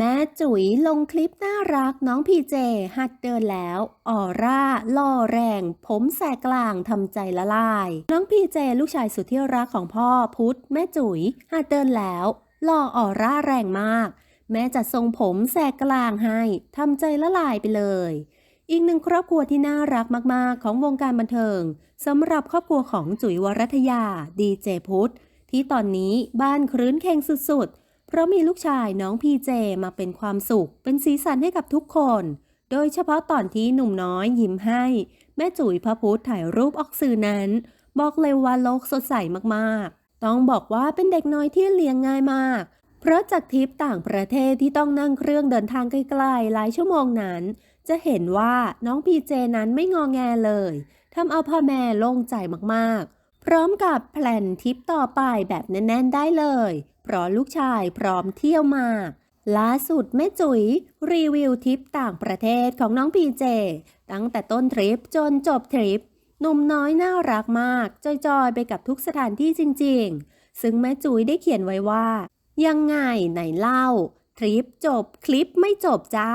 แม่จุ๋ยลงคลิปน่ารักน้องพีเจ หัดเดินแล้วออร่าล่อแรง ผมแสกกลางทำใจละลาย น้องพีเจ ลูกชายสุดที่รักของพ่อพุทธแม่จุ๋ย หัดเดินแล้วล่อออร่าแรงมาก แม่จัดทรงผมแสกกลางให้ทำใจละลายไปเลย อีกหนึ่งครอบครัวที่น่ารักมากๆ ของวงการบันเทิงสำหรับครอบครัวของจุ๋ยวรัตยาดีเจพุทธที่ตอนนี้บ้านครื้นเคงสุดๆ ราะมีลูกชายน้องพีเจมาเป็นความสุข เป็นสีสันให้กับทุกคน โดยเฉพาะตอนที่หนุ่มน้อยยิ้มให้ แม่จุ๋ยพระพุธถ่ายรูปออกสื่อนั้น บอกเลยว่าโลกสดใสมากๆ ต้องบอกว่าเป็นเด็กน้อยที่เลี้ยงง่ายมาก เพราะจากทริปต่างประเทศที่ต้องนั่งเครื่องเดินทางไกลๆหลายชั่วโมงนั้น จะเห็นว่าน้องพีเจนั้นไม่งอแงเลยทำเอาพ่อแม่โล่งใจมากๆ พร้อมกับแพลนทริปต่อไปแบบแน่นๆได้เลย เพราะลูกชายพร้อมเที่ยวมากล่าสุดแม่จุ๋ย รีวิวทริปต่างประเทศของน้องพีเจ ตั้งแต่ต้นทริปจนจบทริปหนุ่มน้อยน่ารักมาก จอยๆ ไปกับทุกสถานที่จริงๆ ซึ่งแม่จุ๋ยได้เขียนไว้ว่า ยังไงไหนเล่า ทริปจบคลิปไม่จบจ้า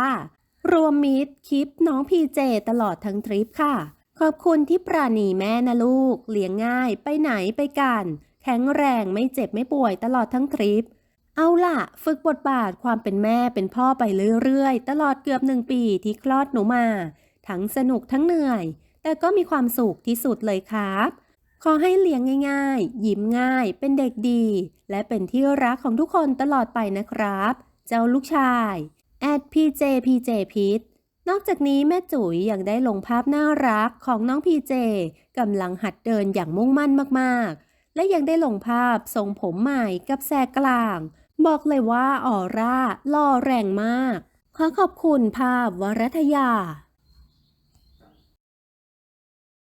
รวมมิตรคลิปน้องพีเจตลอดทั้งทริปค่ะ ขอบคุณที่ปราณีแม่นะลูก เลี้ยงง่ายไปไหนไปกัน แข็งแรงไม่เจ็บไม่ป่วยตลอดทั้งทริป เอาล่ะ ฝึกบทบาทความเป็นแม่เป็นพ่อไปเรื่อยๆ ตลอดเกือบหนึ่งปีที่คลอดหนูมา ทั้งสนุกทั้งเหนื่อย แต่ก็มีความสุขที่สุดเลยครับ ขอให้เลี้ยงง่ายๆ ยิ้มง่าย เป็นเด็กดี และเป็นที่รักของทุกคนตลอดไปนะครับ เจ้าลูกชายแอ นอกจากนี้แม่จุ๋ยยังได้ลงภาพน่ารักของน้องพีเจกำลังหัดเดินอย่างมุ่งมั่นมากๆ และยังได้ลงภาพทรงผมใหม่กับแสกกลาง บอกเลยว่าออร่าล่อแรงมาก ขอขอบคุณภาพวรัตยา